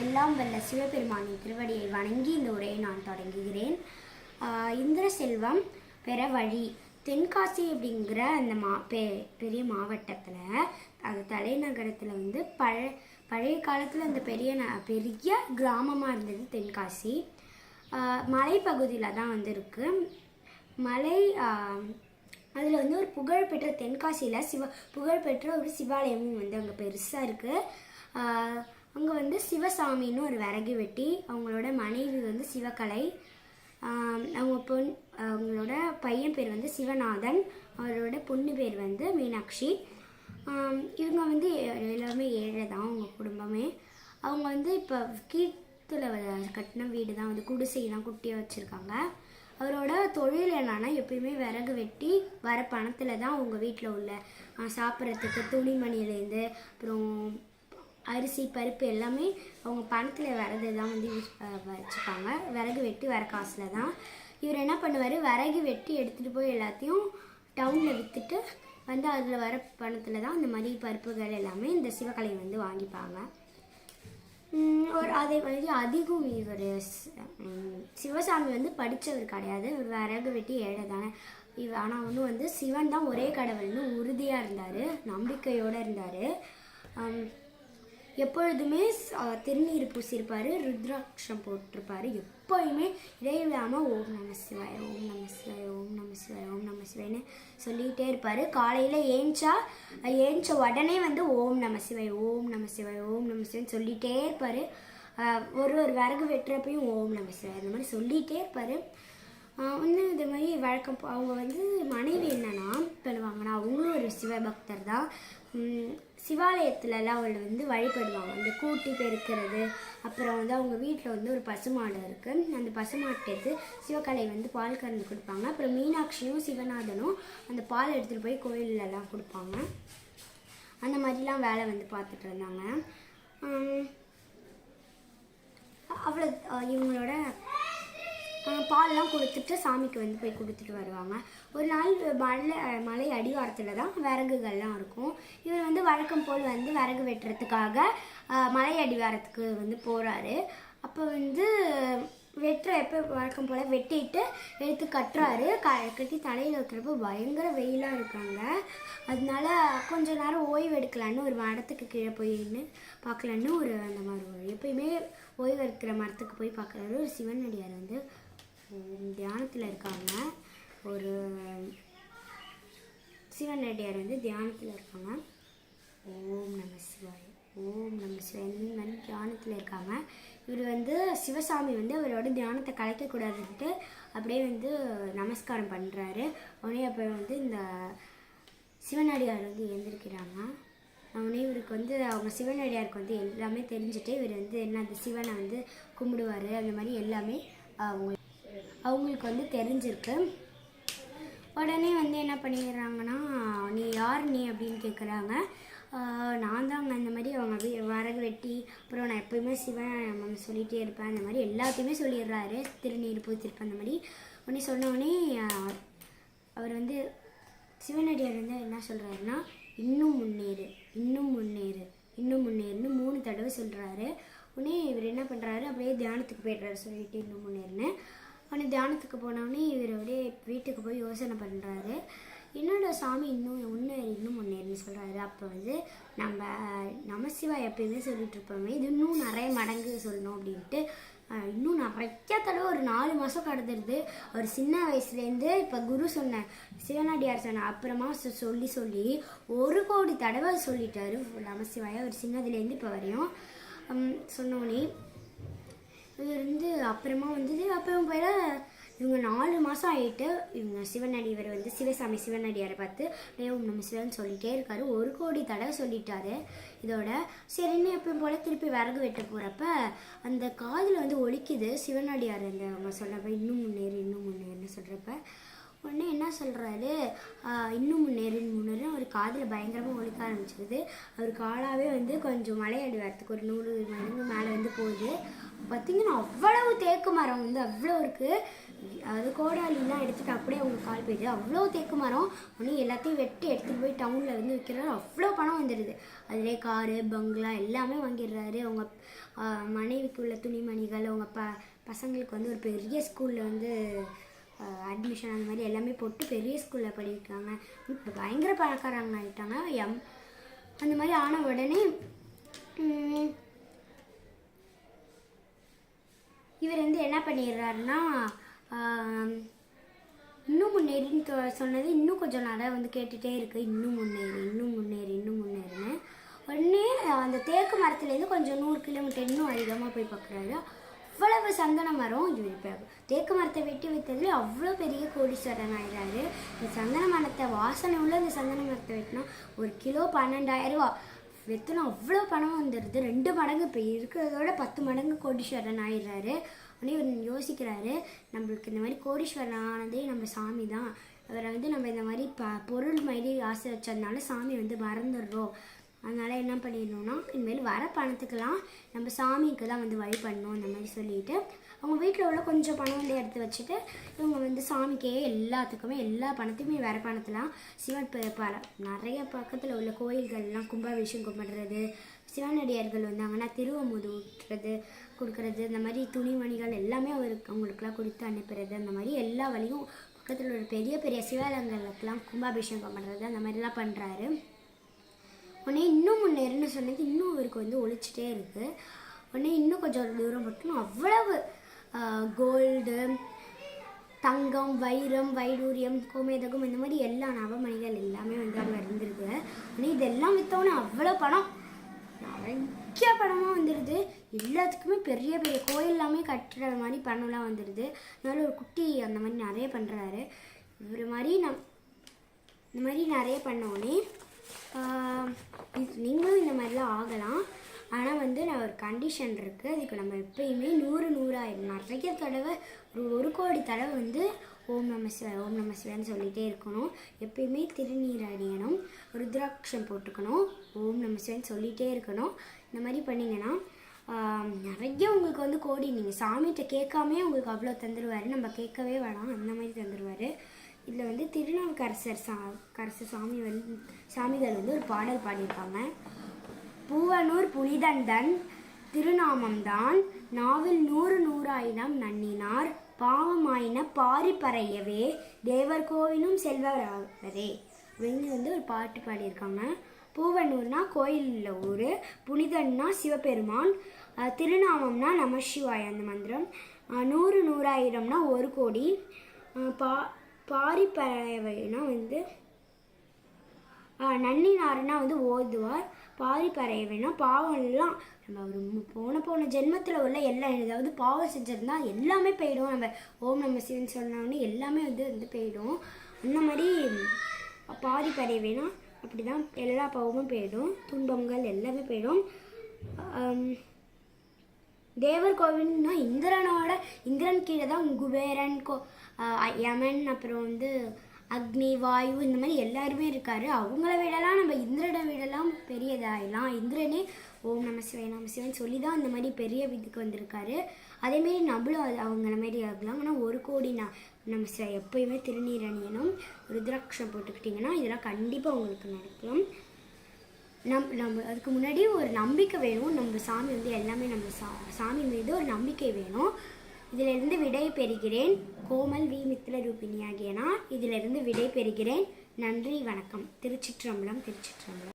எல்லாம் வல்ல சிவபெருமானின் திருவடியை வணங்கி இந்த உரையை நான் தொடங்குகிறேன். இந்திர செல்வம் பெற வழி. தென்காசி அப்படிங்கிற அந்த மா பெ பெரிய மாவட்டத்தில் அது தலைநகரத்தில் வந்து பழ பழைய காலத்தில் அந்த பெரிய ந பெரிய கிராமமாக இருந்தது தென்காசி. மலைப்பகுதியில் தான் வந்து இருக்குது மலை அதில் வந்து ஒரு புகழ்பெற்ற தென்காசியில் சிவ புகழ்பெற்ற ஒரு சிவாலயமும் வந்து அங்கே பெருசாக இருக்குது அங்கே வந்து சிவசாமின்னு ஒரு விறகு வெட்டி அவங்களோட மனைவி வந்து சிவகலை அவங்க பொன் அவங்களோட பையன் பேர் வந்து சிவநாதன் அவரோட பொண்ணு பேர் வந்து மீனாட்சி. இவங்க வந்து எ- எல்லாருமே ஏழை தான் அவங்க குடும்பமே. அவங்க வந்து இப்போ கீத்துல கட்டின வீடு தான் வந்து குடிசை தான் குட்டியாக வச்சுருக்காங்க. அவரோட தொழில் என்னன்னா எப்பயுமே விறகு வெட்டி வர பணத்தில் தான் அவங்க வீட்டில் உள்ள சாப்பிட்றதுக்கு துணிமணிலேருந்து அப்புறம் அரிசி பருப்பு எல்லாமே அவங்க பணத்தில் வரது தான் வந்து யூஸ் வச்சுப்பாங்க. விறகு வெட்டி வர காசில் தான். இவர் என்ன பண்ணுவார்? விறகு வெட்டி எடுத்துகிட்டு போய் எல்லாத்தையும் டவுனில் விற்றுட்டு வந்து அதில் வர பணத்தில் தான் இந்த மாதிரி பருப்புகள் எல்லாமே இந்த சிவகலை வந்து வாங்கிப்பாங்க. ஒரு அதே மாதிரி அதிகம் இவர் சிவசாமி வந்து படித்தவர் கிடையாது. ஒரு விறகு வெட்டி ஏழை தானே. இவ ஆனால் ஒன்றும் வந்து சிவன் தான் ஒரே கடவுள்னு உறுதியாக இருந்தார். நம்பிக்கையோடு இருந்தார். எப்பொழுதுமே திருநீர் பூசியிருப்பார் ருத்ராட்சம் போட்டிருப்பாரு. எப்போயுமே இடைவிடாமல் ஓம் நம சிவாய் ஓம் நம சிவாய் ஓம் நம சிவாய் ஓம் நம சிவாயன்னு சொல்லிகிட்டே இருப்பார். காலையில் ஏஞ்சா ஏஞ்ச உடனே வந்து ஓம் நம சிவாய் ஓம் நம சிவாய் ஓம் நம சிவாயன்னு சொல்லிகிட்டே இருப்பார். ஒரு ஒரு விறகு வெட்டுறப்பையும் ஓம் நம சிவாய் அந்த மாதிரி சொல்லிகிட்டே இருப்பார். இன்னும் இது மாதிரி வழக்கம் அவங்க வந்து மனைவி என்னன்னா பண்ணுவாங்கன்னா அவங்களும் ஒரு சிவபக்தர் தான் சிவாலயத்துலலாம் அவள் வந்து வழிபடுவாங்க. அந்த கூட்டி பெருக்கிறது அப்புறம் வந்து அவங்க வீட்டில் வந்து ஒரு பசுமாடு இருக்குது அந்த பசுமாட்டு எடுத்து சிவகலை வந்து பால் கறந்து கொடுப்பாங்க. அப்புறம் மீனாட்சியும் சிவநாதனும் அந்த பால் எடுத்துகிட்டு போய் கோயிலெலாம் கொடுப்பாங்க. அந்த மாதிரிலாம் வேலை வந்து பார்த்துட்டு இருந்தாங்க. அவ்வளோ இவங்களோட பால்லாம் கொடுத்துட்டு சாமிக்கு வந்து போய் கொடுத்துட்டு வருவாங்க. ஒரு நாள் மலை மலை அடிவாரத்தில் தான் விறகுகள்லாம் இருக்கும். இவர் வந்து வழக்கம் போல் வந்து விறகு வெட்டுறதுக்காக மலை அடிவாரத்துக்கு வந்து போகிறாரு அப்போ வந்து வெட்டுற எப்போ வழக்கம் போல் வெட்டிட்டு எடுத்து கட்டுறாரு. க கட்டி தலையில் வைக்கிறப்போ பயங்கர வெயிலாக இருக்காங்க. அதனால கொஞ்ச நேரம் ஓய்வு எடுக்கலான்னு ஒரு மரத்துக்கு கீழே போய் நின்று பார்க்கலான்னு ஒரு அந்த மாதிரி ஒரு எப்பயுமே ஓய்வு எடுக்கிற மரத்துக்கு போய் பார்க்குறாரு ஒரு சிவனடியார் வந்து தியானத்தில் இருக்காங்க. ஒரு சிவனடியார் வந்து தியானத்தில் இருக்காங்க. ஓம் நம சிவாய் ஓம் நம சிவாய. இந்த மாதிரி தியானத்தில் இருக்காங்க. இவர் வந்து சிவசாமி வந்து அவரோட தியானத்தை கலைக்கக்கூடாதுன்ட்டு அப்படியே வந்து நமஸ்காரம் பண்ணுறாரு உடனே அப்போ வந்து இந்த சிவனடியார் வந்து எழுந்திருக்கிறாங்க. உடனே இவருக்கு வந்து அவங்க சிவனடியாருக்கு வந்து எல்லாமே தெரிஞ்சுட்டு இவர் வந்து என்ன அந்த சிவனை வந்து கும்பிடுவார் அந்த மாதிரி எல்லாமே அவங்க அவங்களுக்கு வந்து தெரிஞ்சிருக்கு. உடனே வந்து என்ன பண்ணிடுறாங்கன்னா நீ யார் நீ? அப்படின்னு கேட்குறாங்க நான் தாங்க. இந்த மாதிரி அவங்க வரகு வெட்டி அப்புறம் நான் எப்பயுமே சிவன் சொல்லிகிட்டே இருப்பேன். அந்த மாதிரி எல்லாத்தையுமே சொல்லிடுறாரு. திருநீர் பூத்திருப்பேன். அந்த மாதிரி உடனே சொன்ன உடனே அவர் வந்து சிவனடியார் வந்து என்ன சொல்கிறாருன்னா இன்னும் முன்னேறு இன்னும் முன்னேறு இன்னும் முன்னேறுன்னு மூணு தடவை சொல்கிறாரு உடனே இவர் என்ன பண்ணுறாரு அப்படியே தியானத்துக்கு போய்ட்றாரு. சொல்லிட்டு இன்னும் முன்னேறுன்னு. உடனே தியானத்துக்கு போனவொடனே இவர் அப்படியே வீட்டுக்கு போய் யோசனை பண்ணுறாரு என்னோட சாமி இன்னும் முன்னேறி இன்னும் முன்னேறின்னு சொல்கிறாரு அப்போ வந்து நம்ம நமசிவா எப்பயுமே சொல்லிட்டு இருப்போமே இது இன்னும் நிறைய மடங்கு சொல்லணும் அப்படின்ட்டு. இன்னும் நிறைய தடவை ஒரு நாலு மாதம் கடந்துருது. அவர் சின்ன வயசுலேருந்து இப்போ குரு சொன்ன சிவனடியார் சொன்ன அப்புறமா சொல்லி சொல்லி ஒரு கோடி தடவை சொல்லிட்டாரு. நமசிவாய அவர் சின்னதுலேருந்து இப்போ வரையும். சொன்னோன்னே இருந்து வந்து அப்புறமா வந்தது. அப்புறம் போய் இவங்க நாலு மாதம் ஆகிட்டு இவங்க சிவனடியார் வந்து சிவசாமி சிவனடியாரை பார்த்து டே ஓம் நம்ம சிவன் சொல்லிகிட்டே இருக்காரு. ஒரு கோடி தடவை சொல்லிட்டாரு இதோட. சரின்னு எப்பயும் போல திருப்பி விறகு வெட்ட போகிறப்ப அந்த காதில் வந்து ஒழிக்குது சிவனடியார் அந்த அவங்க சொல்கிறப்ப இன்னும் முன்னேறு இன்னும் முன்னேறுன்னு சொல்கிறப்ப உடனே என்ன சொல்கிறாரு இன்னும் முன்னேறி முன்னேறி அவர் காதில் பயங்கரமாக ஒழிக்க ஆரம்பிச்சிருது. அவர் காலாகவே வந்து கொஞ்சம் மலையடி வரத்துக்கு ஒரு நூறு மடங்கு மேலே வந்து போகுது. பார்த்தீங்கன்னா அவ்வளவு தேக்கு மரம் வந்து அவ்வளோ இருக்குது அது கோடாலிலாம் எடுத்துகிட்டு அப்படியே அவங்க கால் போயிடுது. அவ்வளோ தேக்கு மரம். ஒன்று எல்லாத்தையும் வெட்டி எடுத்துகிட்டு போய் டவுனில் வந்து விற்கிறாரு அவ்வளோ பணம் வந்துடுது அதிலே காரு பங்களா எல்லாமே வாங்கிடுறாரு. அவங்க மனைவிக்கு உள்ள துணிமணிகள் அவங்க ப பசங்களுக்கு வந்து ஒரு பெரிய ஸ்கூலில் வந்து அட்மிஷன் அந்த மாதிரி எல்லாமே போட்டு பெரிய ஸ்கூலில் படிக்கிறாங்க. இப்போ பயங்கர பணக்காரங்க ஆகிட்டாங்க எம் அந்த மாதிரி ஆன உடனே இவர் வந்து என்ன பண்ணிடுறாருன்னா இன்னும் முன்னேறின்னு சொன்னது இன்னும் கொஞ்சம் நிறைய வந்து கேட்டுகிட்டே இருக்கு. இன்னும் முன்னேறி இன்னும் முன்னேறி இன்னும் முன்னேறின்னு. உடனே அந்த தேக்கு மரத்துலேருந்து கொஞ்சம் நூறு கிலோமீட்டர் இன்னும் அதிகமாக போய் பார்க்குறாரு அவ்வளவு சந்தன மரம் இவர் இப்போ தேக்கு மரத்தை வெட்டி வைத்ததுல அவ்வளோ பெரிய கோடீஸ்வரன் ஆயிடுறாரு இந்த சந்தன மரத்தை வாசனை உள்ள இந்த சந்தன மரத்தை வெட்டினா ஒரு கிலோ பன்னெண்டாயிரம் ரூபா. வெத்தனை அவ்வளோ பணம் வந்துடுது ரெண்டு மடங்கு இப்போ இருக்கிறதோட பத்து மடங்கு கோடீஸ்வரன் ஆயிடுறாரு உடனே இவர் யோசிக்கிறாரு நம்மளுக்கு இந்த மாதிரி கோடீஸ்வரன் ஆனதே நம்ம சாமி தான். அவரை வந்து நம்ம இந்த மாதிரி ப பொருள் மாதிரி ஆசை வச்சதுனால சாமி வந்து மறந்துடுறோம். அதனால் என்ன பண்ணிடணும்னா இனிமேல் வர பணத்துக்கெல்லாம் நம்ம சாமிக்கு தான் வந்து வழி பண்ணணும் அந்த மாதிரி சொல்லிட்டு அவங்க வீட்டில் உள்ள கொஞ்சம் பணம் வந்து எடுத்து வச்சுட்டு இவங்க வந்து சாமிக்கே எல்லாத்துக்குமே எல்லா பணத்தையுமே வர பணத்தெலாம் சிவன் பல நிறைய பக்கத்தில் உள்ள கோயில்கள்லாம் கும்பாபிஷேகம் கும்பிடுறது சிவனடியார்கள் வந்தாங்கன்னா திருவமுது ஊட்டுறது கொடுக்கறது இந்த மாதிரி துணிமணிகள் எல்லாமே அவருக்கு அவங்களுக்குலாம் கொடுத்து அனுப்புறது அந்த மாதிரி எல்லா வழியும் பக்கத்தில் உள்ள பெரிய பெரிய சிவாலயங்களுக்கெல்லாம் கும்பாபிஷேகம் பண்ணுறது அந்த மாதிரிலாம் பண்ணுறாரு உடனே இன்னும் முன்னேறுன்னு சொன்னது இன்னும் அவருக்கு வந்து ஒழிச்சிட்டே இருக்குது உடனே இன்னும் கொஞ்சம் தூரம் மட்டும் அவ்வளவு கோல்டு தங்கம் வைரம் வைடூரியம் கோமேதகம் இந்த மாதிரி எல்லா நவமணிகள் எல்லாமே வந்து அங்கே இருந்திருக்கு. உடனே இதெல்லாம் விற்றோன்னே அவ்வளோ பணம். நிறைய பணமாக வந்துடுது எல்லாத்துக்குமே பெரிய பெரிய கோயில் எல்லாமே கட்டுற மாதிரி பணம்லாம் வந்துடுது அதனால ஒரு குட்டி அந்த மாதிரி நிறைய பண்ணுறாரு இவர் மாதிரி நம் இந்த மாதிரி நிறைய பண்ணோடனே நீங்களும் இந்த மாதிரிலாம் ஆகலாம். ஆனால் வந்து நான் ஒரு கண்டிஷன் இருக்குது அதுக்கு நம்ம எப்பயுமே நூறு நூறாயிரம் நிறைய தடவை ஒரு ஒரு கோடி தடவை வந்து ஓம் நம சிவாய் ஓம் நம சிவான்னு சொல்லிகிட்டே இருக்கணும். எப்பயுமே திருநீர் அணியணும். ருத்ராட்சம் போட்டுக்கணும். ஓம் நம சிவான்னு சொல்லிகிட்டே இருக்கணும். இந்த மாதிரி பண்ணிங்கன்னா நிறைய உங்களுக்கு வந்து கோடி நீங்கள் சாமிகிட்ட கேட்காமே உங்களுக்கு அவ்வளோ தந்துடுவார் நம்ம கேட்கவே வேணாம். அந்த மாதிரி தந்துடுவார் இதில் வந்து திருநாவுக்கரசர் சா கரசர் சாமி வந்து சாமிகள் வந்து ஒரு பாடல் பாடியிருக்காங்க. பூவனூர் புனிதந்தன் திருநாமம்தான் நாவில் நூறு நூறாயிரம் நன்னினார் பாவமாயின பாரி பறையவே தேவர் கோவிலும் செல்வராகவே அப்படின்னு வந்து ஒரு பாட்டு பாடியிருக்காங்க. பூவனூர்னா கோயிலில் ஊர் புனிதன்னா சிவபெருமான் திருநாமம்னா நமசிவாய் அந்த மந்திரம். நூறு நூறாயிரம்னா ஒரு கோடி. பா பாரி பறவைனா வந்து நன்னி நன்னினாருன்னா வந்து ஓதுவார். பாரி பறையவைனா பாவம்லாம் நம்ம ஒரு போன போன ஜென்மத்தில் உள்ள எல்லாம் ஏதாவது பாவம் செஞ்சிருந்தா எல்லாமே போயிடும். நம்ம ஓம் நம்ம சிவன் சொன்னோடனே எல்லாமே வந்து வந்து போயிடும். அந்த மாதிரி பாரி பறையவைனா அப்படி தான் எல்லா பாவமும் போயிடும். துன்பங்கள் எல்லாமே போயிடும். தேவர் கோவில்னா இந்திரனோட இந்திரன் கீழே தான் குபேரன் கோ யமன் அப்புறம் வந்து அக்னி வாயு இந்த மாதிரி எல்லாருமே இருக்காரு. அவங்கள விடலாம் நம்ம இந்திரனை விடலாம் பெரியதாயிடலாம். இந்திரனே ஓம் நம சிவன் நம சிவன் சொல்லி தான் அந்த மாதிரி பெரிய விதிக்கு வந்திருக்காரு. அதேமாரி நம்மளும் அது அவங்கள மாதிரி ஆகலாம். ஆனால் ஒரு கோடி நான் நம்ம சிவ எப்பயுமே திருநீர் அணியணும் ருத்ராட்சம் போட்டுக்கிட்டிங்கன்னா இதெல்லாம் கண்டிப்பாக உங்களுக்கு நடக்கும். நம் நம்ம அதுக்கு முன்னாடி ஒரு நம்பிக்கை வேணும். நம்ம சாமி வந்து எல்லாமே நம்ம சா சாமி மீது ஒரு நம்பிக்கை வேணும். இதிலிருந்து விடை பெறுகிறேன். கோமல் வி. மித்திர ஆகிய நான் இதிலிருந்து விடை பெறுகிறேன். நன்றி வணக்கம். திருச்சிற்றம்பலம் திருச்சிற்றம்பலம்.